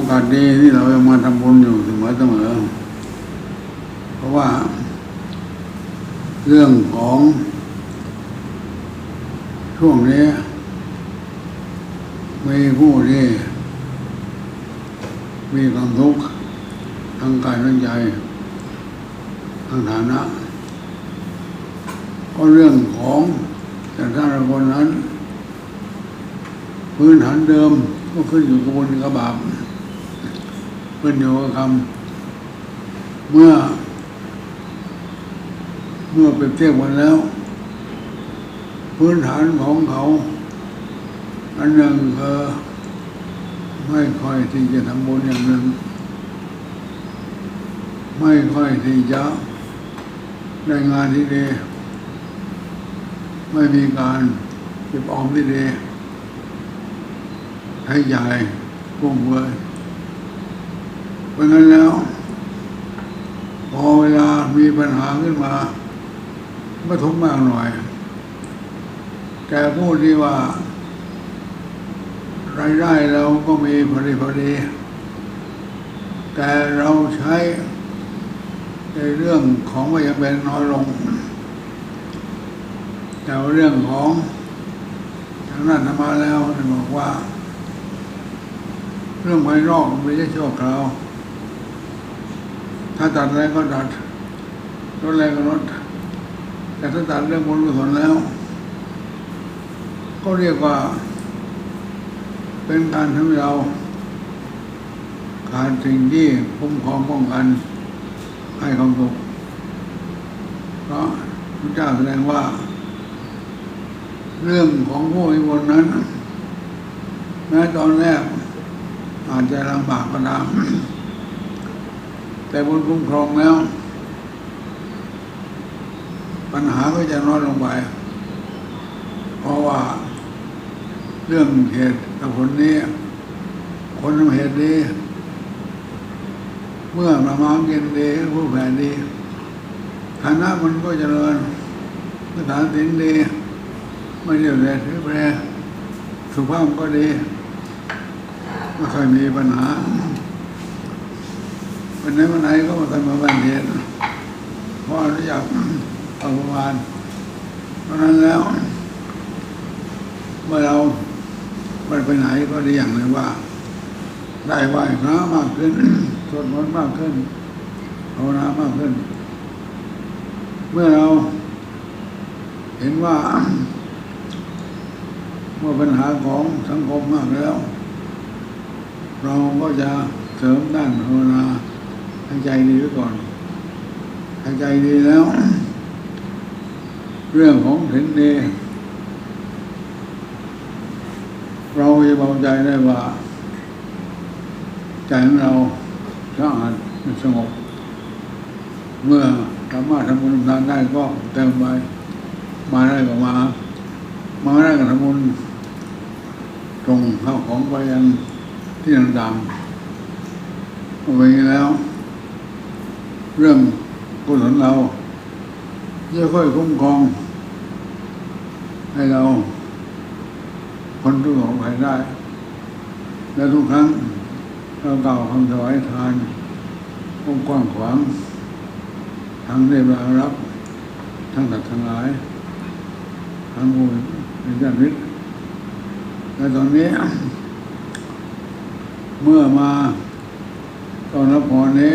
อกาสดีที่เราจะมาทำบุญอยู่เสมอเสมอเพราะว่า เรื่องของ ช่วงนี้มีผู้ที่มีความทุกข์ทางกายทางใจทางฐานะก็เรื่องของแต่ถ้าเราคนนั้น พื้นฐานเดิมก็ขึ้นอยู่กับบุญกับบาป ขึ้นอยู่กับกรรมเมื่อ เมื่อเปรียบเทียบกันแล้ว พื้นฐานของเขา อันหนึ่งคือไม่ค่อยที่จะทำบุญอย่างหนึ่ง ไม่ค่อยที่จะได้งานที่ดีไม่มีการเก็บออมที่ดีให้ใหญ่ฟุ่มเฟือย ราะงั้นแล้ว พอเวลามีปัญหาขึ้นมาก็ทุกข์มากหน่อย แต่พูดที่ว่ารายได้เราก็มีพอดีพอดี แต่เราใช้ในเรื่องของว่าจะเป็นน้อยลง แต่เรื่องของทางนั้นมาแล้วบอกว่า เรื่องภายนอกมันไม่ใช่ชั่วคราว ถ้าตัดอะไรก็ตัดลดอะไรก็ลดแต่ถ้าตัดเรื่องบุญกุศลแล้ว ก็เรียกว่า เป็นการทำให้เราขาดสิ่งที่คุ้มครองป้องกันให้ความสุขเพราะพระเจ้าแสดงว่า เรื่องของผู้มีบุญนั้นแม้ตอนแรกอาจจะลำบากก็ตาม แต่บุญคุ้มครองแล้ว ปัญหาก็จะน้อยลงไป เพราะว่า เรื่องเหตุกับผลนี้ คนทำเหตุดี เมื่อประมาณกินดีผู้แผ่ดีฐานะมันก็เจริญสถานสินดี ไม่เรียวแรงถือแปรสุขภาพก็ดี ไม่ค่อยมีปัญหา วันไหนวันไหนก็มาทำมาบ้านเหตุเพราะรู้จักเอาประมาณเพราะนั้นแล้ว เมื่อเราไปไปไหนก็ไดีอย่างหนึ่งว่า ได้ไหว้พระมากขึ้นสวดมนต์มากขึ้นภาวนามากขึ้น เมื่อเราเห็นว่า เมื่อปัญหาของสังคมมากแล้ว เราก็จะเสริมด้านภาวนา ให้ใจดีไว้ก่อนให้ใจดีแล้ว เรื่องของเห็นดีเราจะเบาใจได้ว่า ใจของเราสะอาดสงบ เมื่อสามารถทำบุญทำทานได้ก็เติมไปมาได้ก็มา มาได้ก็ทำบุญส่งข้าของไปยังที่ต่างๆเอาไปแล้ว เรื่องกุศลเราจะค่อยคุ้มครอง ให้เราคนทุกข์ของใครได้ และทุกครั้งเราเก่าคำถวายทานองค์กว้างขวาง ทั้งได้มารับ ทั้งตัดทั้งหลาย ทั้งมูลเป็นญาติมิตรและตอนนี้ เมื่อมาตอนรับพรนี้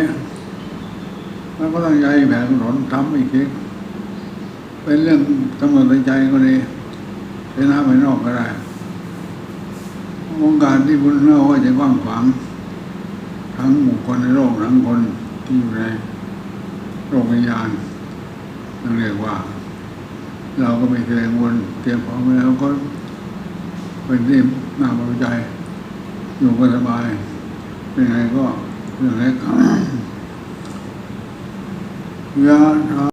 ก็ต้องใจแผ่กุศลทำอีกทีเป็นเรื่องกำหนดในใจก็ดีเป็นน้ำภายนอกก็ได้วงการที่พุทธเล่าว่าจะกว้างขวางทั้งบุคคลในโลกทั้งคนที่อยู่ในโลกวิญญาณนั่นเรียกว่า เราก็ไม่เคยกังวลเตรียมพร้อมไว้แล้วก็เป็นที่น่าพอใจอยู่ก็สบายเป็นไงก็เรื่องเล็ก ยะถา